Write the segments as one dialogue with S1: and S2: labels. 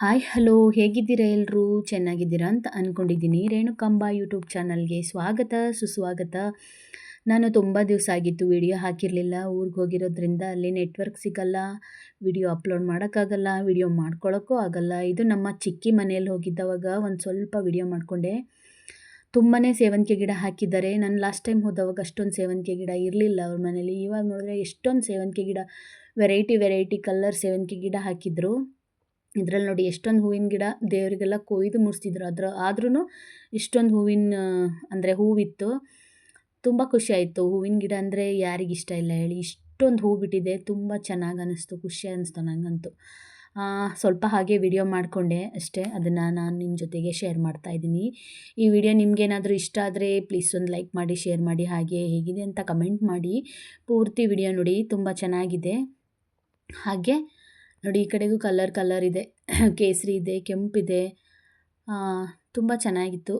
S1: Hi hello ಹೇಗಿದ್ದೀರಾ ಎಲ್ಲರೂ ಚೆನ್ನಾಗಿದ್ದೀರಾ ಅಂತ ಅಂದ್ಕೊಂಡಿದ್ದೀನಿ ರೇಣುಕಂಬ ಯೂಟ್ಯೂಬ್ ಚಾನಲ್ಗೆ ಸ್ವಾಗತ, ಸುಸ್ವಾಗತ. ನಾನು ತುಂಬ ದಿವಸ ಆಗಿತ್ತು ವಿಡಿಯೋ ಹಾಕಿರಲಿಲ್ಲ. ಊರಿಗೆ ಹೋಗಿರೋದ್ರಿಂದ ಅಲ್ಲಿ ನೆಟ್ವರ್ಕ್ ಸಿಗಲ್ಲ. ವಿಡಿಯೋ ಅಪ್ಲೋಡ್ ಮಾಡೋಕ್ಕಾಗಲ್ಲ. ವಿಡಿಯೋ ಮಾಡ್ಕೊಳ್ಳೋಕ್ಕೂ ಆಗಲ್ಲ. ಇದು ನಮ್ಮ ಚಿಕ್ಕಿ ಮನೆಯಲ್ಲಿ ಹೋಗಿದ್ದವಾಗ ಒಂದು ಸ್ವಲ್ಪ ವಿಡಿಯೋ ಮಾಡಿಕೊಂಡೆ. ತುಂಬಾ ಸೇವಂತಿಗೆ ಗಿಡ ಹಾಕಿದ್ದಾರೆ. ನಾನು ಲಾಸ್ಟ್ ಟೈಮ್ ಹೋದವಾಗ ಅಷ್ಟೊಂದು ಸೇವಂತಿಗೆ ಗಿಡ ಇರಲಿಲ್ಲ ಅವ್ರ ಮನೇಲಿ. ಇವಾಗ ನೋಡಿದ್ರೆ ಎಷ್ಟೊಂದು ಸೇವಂತಿಗೆ ಗಿಡ ವೆರೈಟಿ ವೆರೈಟಿ ಕಲರ್ ಸೇವಂತಿಗೆ ಗಿಡ ಹಾಕಿದ್ರು. ಇದರಲ್ಲಿ ನೋಡಿ ಎಷ್ಟೊಂದು ಹೂವಿನ ಗಿಡ ದೇವರಿಗೆಲ್ಲ ಕೊಯ್ದು ಮುಡಿಸ್ತಿದ್ರು. ಅದ್ರ ಆದ್ರೂ ಇಷ್ಟೊಂದು ಹೂವಿನ ಅಂದರೆ ಹೂವಿತ್ತು. ತುಂಬ ಖುಷಿ ಆಯಿತು. ಹೂವಿನ ಗಿಡ ಅಂದರೆ ಯಾರಿಗಿಷ್ಟ ಇಲ್ಲ ಹೇಳಿ. ಇಷ್ಟೊಂದು ಹೂ ಬಿಟ್ಟಿದೆ. ತುಂಬ ಚೆನ್ನಾಗಿ ಅನ್ನಿಸ್ತು ಖುಷಿ ಅನ್ನಿಸ್ತು ನನಗಂತೂ ಸ್ವಲ್ಪ ಹಾಗೆ ವಿಡಿಯೋ ಮಾಡಿಕೊಂಡೆ ಅಷ್ಟೇ. ಅದನ್ನು ನಾನು ನಿಮ್ಮ ಜೊತೆಗೆ ಶೇರ್ ಮಾಡ್ತಾ ಇದ್ದೀನಿ. ಈ ವಿಡಿಯೋ ನಿಮಗೇನಾದರೂ ಇಷ್ಟ ಆದರೆ ಪ್ಲೀಸ್ ಒಂದು ಲೈಕ್ ಮಾಡಿ, ಶೇರ್ ಮಾಡಿ, ಹಾಗೆ ಹೇಗಿದೆ ಅಂತ ಕಮೆಂಟ್ ಮಾಡಿ. ಪೂರ್ತಿ ವಿಡಿಯೋ ನೋಡಿ. ತುಂಬ ಚೆನ್ನಾಗಿದೆ. ಹಾಗೆ ನೋಡಿ, ಈ ಕಡೆಗೂ ಕಲರ್ ಕಲರ್ ಇದೆ. ಕೇಸರಿ ಇದೆ ಕೆಂಪಿದೆ ತುಂಬ ಚೆನ್ನಾಗಿತ್ತು.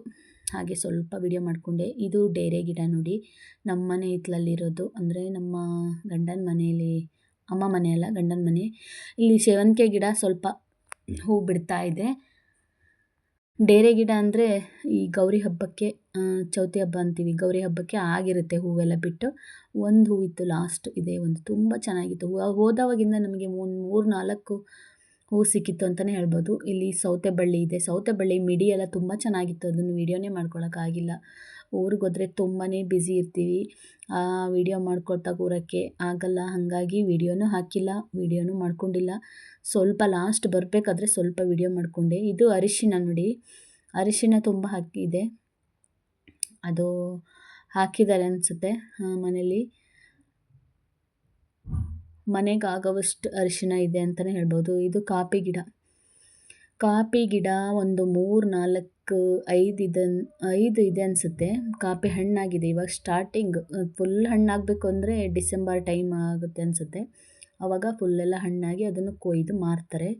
S1: ಹಾಗೆ ಸ್ವಲ್ಪ ವಿಡಿಯೋ ಮಾಡಿಕೊಂಡೆ. ಇದು ಡೇರೆ ಗಿಡ ನೋಡಿ. ನಮ್ಮ ಮನೆ ಹಿತ್ತಲಲ್ಲಿರೋದು ಅಂದರೆ ನಮ್ಮ ಗಂಡನ ಮನೆಯಲ್ಲಿ, ಅಮ್ಮ ಮನೆಯಲ್ಲ ಗಂಡನ ಮನೆ. ಇಲ್ಲಿ ಸೇವಂತಿಗೆ ಗಿಡ ಸ್ವಲ್ಪ ಹೂ ಬಿಡ್ತಾ ಇದೆ. ಡೇರೆ ಗಿಡ ಅಂದರೆ ಈ ಗೌರಿ ಹಬ್ಬಕ್ಕೆ ಚೌತಿ ಹಬ್ಬ ಅಂತೀವಿ. ಗೌರಿ ಹಬ್ಬಕ್ಕೆ ಆಗಿರುತ್ತೆ ಹೂವೆಲ್ಲ ಬಿಟ್ಟು. ಒಂದು ಹೂವಿತ್ತು ಲಾಸ್ಟ್ ಇದೆ ಒಂದು. ತುಂಬ ಚೆನ್ನಾಗಿತ್ತು ಹೂವು. ಹೋದವಾಗಿಂದ ನಮಗೆ ಒಂದು ಮೂರು, ನಾಲ್ಕು ಹೂ ಸಿಕ್ಕಿತ್ತು ಅಂತಲೇ ಹೇಳ್ಬೋದು. ಇಲ್ಲಿ ಸೌತೆ ಬಳ್ಳಿ ಇದೆ. ಸೌತೆ ಬಳ್ಳಿ ಮಿಡಿ ಎಲ್ಲ ತುಂಬ ಚೆನ್ನಾಗಿತ್ತು. ಅದನ್ನು ವೀಡಿಯೋನೇ ಮಾಡ್ಕೊಳಕ್ಕಾಗಿಲ್ಲ ಊರಿಗೆ ಹೋದ್ರೆ ತುಂಬಾ ಬ್ಯುಸಿ ಇರ್ತೀವಿ. ವೀಡಿಯೋ ಮಾಡ್ಕೊಳ್ತಾ ಕೂರೋಕ್ಕೆ ಆಗಲ್ಲ, ಹಾಗಾಗಿ ವೀಡಿಯೋನೂ ಹಾಕಿಲ್ಲ ವೀಡಿಯೋನೂ ಮಾಡ್ಕೊಂಡಿಲ್ಲ. ಸ್ವಲ್ಪ ಲಾಸ್ಟ್ ಬರಬೇಕಾದ್ರೆ ಸ್ವಲ್ಪ ವೀಡಿಯೋ ಮಾಡಿಕೊಂಡೆ. ಇದು ಅರಿಶಿನ ನೋಡಿ. ಅರಿಶಿನ ತುಂಬ ಹಾಕಿದೆ. ಅದು ಹಾಕಿದ್ದಾರೆ ಅನಿಸುತ್ತೆ ಮನೇಲಿ. ಮನೆಗೆ ಆಗೋವಷ್ಟು ಅರಿಶಿನ ಇದೆ ಅಂತಲೇ ಹೇಳ್ಬೋದು. ಇದು ಕಾಪಿ ಗಿಡ. ಕಾಪಿ ಗಿಡ ಒಂದು ಮೂರು ನಾಲ್ಕು ಐದು ಇದೆ ಐದು ಇದೆ ಅನಿಸುತ್ತೆ. ಕಾಪಿ ಹಣ್ಣಾಗಿದೆ. ಇವಾಗ ಸ್ಟಾರ್ಟಿಂಗ್ ಫುಲ್ ಹಣ್ಣಾಗಬೇಕು ಅಂದರೆ ಡಿಸೆಂಬರ್ ಟೈಮ್ ಆಗುತ್ತೆ ಅನಿಸುತ್ತೆ. ಆವಾಗ ಫುಲ್ಲೆಲ್ಲ ಹಣ್ಣಾಗಿ ಅದನ್ನು ಕೊಯ್ದು ಮಾರ್ತಾರೆ.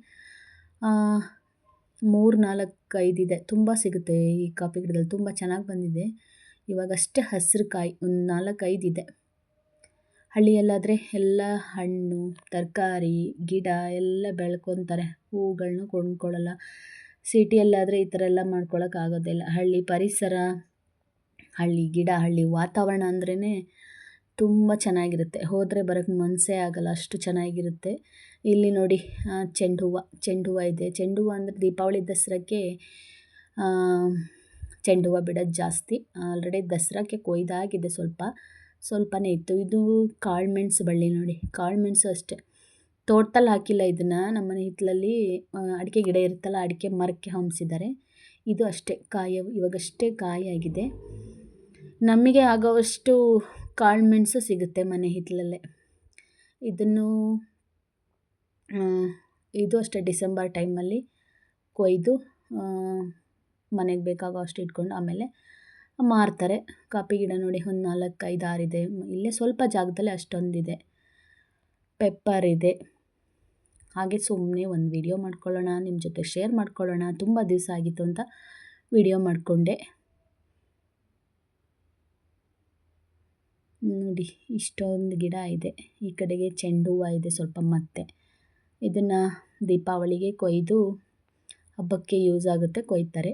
S1: ಮೂರು ನಾಲ್ಕು ಇದೆ. ತುಂಬ ಸಿಗುತ್ತೆ ಈ ಕಾಫಿ ಗಿಡದಲ್ಲಿ. ತುಂಬ ಚೆನ್ನಾಗಿ ಬಂದಿದೆ. ಇವಾಗಷ್ಟೇ ಹಸಿರು ಕಾಯಿ, ಒಂದು ನಾಲ್ಕು ಐದು ಇದೆ. ಹಳ್ಳಿಯಲ್ಲಾದರೆ ಎಲ್ಲ ಹಣ್ಣು, ತರಕಾರಿ, ಗಿಡ ಎಲ್ಲ ಬೆಳ್ಕೊತಾರೆ. ಹೂಗಳನ್ನು ಕೊಂಡ್ಕೊಳ್ಳಲ್ಲ ಸಿಟಿಯಲ್ಲಾದರೆ ಈ ಥರ ಎಲ್ಲ ಮಾಡ್ಕೊಳ್ಳೋಕ್ಕಾಗೋದಿಲ್ಲ ಹಳ್ಳಿ ಪರಿಸರ, ಹಳ್ಳಿ ಗಿಡ, ಹಳ್ಳಿ ವಾತಾವರಣ ಅಂದ್ರೇ ತುಂಬ ಚೆನ್ನಾಗಿರುತ್ತೆ. ಹೋದರೆ ಬರೋಕ್ಕೆ ಮನಸ್ಸೇ ಆಗಲ್ಲ, ಅಷ್ಟು ಚೆನ್ನಾಗಿರುತ್ತೆ. ಇಲ್ಲಿ ನೋಡಿ ಚೆಂಡು ಹೂವು ಚೆಂಡು ಹೂವು ಇದೆ. ಚೆಂಡು ಹೂವು ಅಂದರೆ ದೀಪಾವಳಿ ದಸರಾಕ್ಕೆ ಚೆಂಡು ಹೂವು ಬಿಡೋದು ಜಾಸ್ತಿ. ಆಲ್ರೆಡಿ ದಸರಾಕ್ಕೆ ಕೊಯ್ದಾಗಿದೆ ಸ್ವಲ್ಪ. ಸ್ವಲ್ಪನೇ ಇತ್ತು. ಇದು ಕಾಳುಮೆಣ್ಸು ಬಳ್ಳಿ ನೋಡಿ. ಕಾಳುಮೆಣ್ಸು ಅಷ್ಟೇ. ತೋಟದಲ್ಲಿ ಹಾಕಿಲ್ಲ ಇದನ್ನು. ನಮ್ಮನೆ ಹಿತ್ತಲಲ್ಲಿ ಅಡಿಕೆ ಗಿಡ ಇರುತ್ತಲ್ಲ, ಅಡಿಕೆ ಮರಕ್ಕೆ ಹೊಂಬಿಸಿದ್ದಾರೆ ಇದು ಅಷ್ಟೇ. ಕಾಯಿ ಇವಾಗಷ್ಟೇ ಕಾಯಾಗಿದೆ ನಮಗೆ ಆಗೋವಷ್ಟು ಕಾಳುಮೆಣಸು ಸಿಗುತ್ತೆ ಮನೆ ಹಿತ್ತಲಲ್ಲೇ ಇದನ್ನು ಇದು ಅಷ್ಟೇ ಡಿಸೆಂಬರ್ ಟೈಮಲ್ಲಿ ಕೊಯ್ದು ಮನೆಗೆ ಬೇಕಾಗೋ ಅಷ್ಟು ಇಟ್ಕೊಂಡು ಆಮೇಲೆ ಮಾರ್ತಾರೆ. ಕಾಪಿ ಗಿಡ ನೋಡಿ ಒಂದು ನಾಲ್ಕು ಐದು ಆರು ಇದೆ ಇಲ್ಲೇ ಸ್ವಲ್ಪ ಜಾಗದಲ್ಲೇ ಅಷ್ಟೊಂದಿದೆ. ಪೆಪ್ಪರ್ ಇದೆ. ಹಾಗೆ ಸುಮ್ಮನೆ ಒಂದು ವಿಡಿಯೋ ಮಾಡ್ಕೊಳ್ಳೋಣ, ನಿಮ್ಮ ಜೊತೆ ಶೇರ್ ಮಾಡ್ಕೊಳ್ಳೋಣ. ತುಂಬ ದಿವಸ ಆಗಿತ್ತು ಅಂತ ವಿಡಿಯೋ ಮಾಡಿಕೊಂಡೆ. ನೋಡಿ, ಇಷ್ಟೊಂದು ಗಿಡ ಇದೆ. ಈ ಕಡೆಗೆ ಚೆಂಡು ಹೂವು ಇದೆ, ಸ್ವಲ್ಪ ಮತ್ತೆ. ಇದನ್ನು ದೀಪಾವಳಿಗೆ ಕೊಯ್ದು ಹಬ್ಬಕ್ಕೆ ಯೂಸ್ ಆಗುತ್ತೆ ಕೊಯ್ತಾರೆ.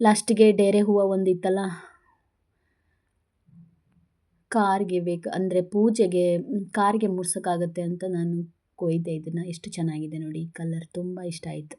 S1: ಲಾಸ್ಟಿಗೆ ಡೇರೆ ಹೂವು ಒಂದಿತ್ತಲ್ಲ? ಕಾರ್ಗೆ ಬೇಕು, ಅಂದರೆ ಪೂಜೆಗೆ, ಕಾರ್ಗೆ ಮುಡ್ಸೋಕ್ಕಾಗತ್ತೆ ಅಂತ ನಾನು ಕೊಯ್ದೆ. ಇದನ್ನು ಎಷ್ಟು ಚೆನ್ನಾಗಿದೆ ನೋಡಿ ಕಲರ್ ತುಂಬ ಇಷ್ಟ ಆಯಿತು.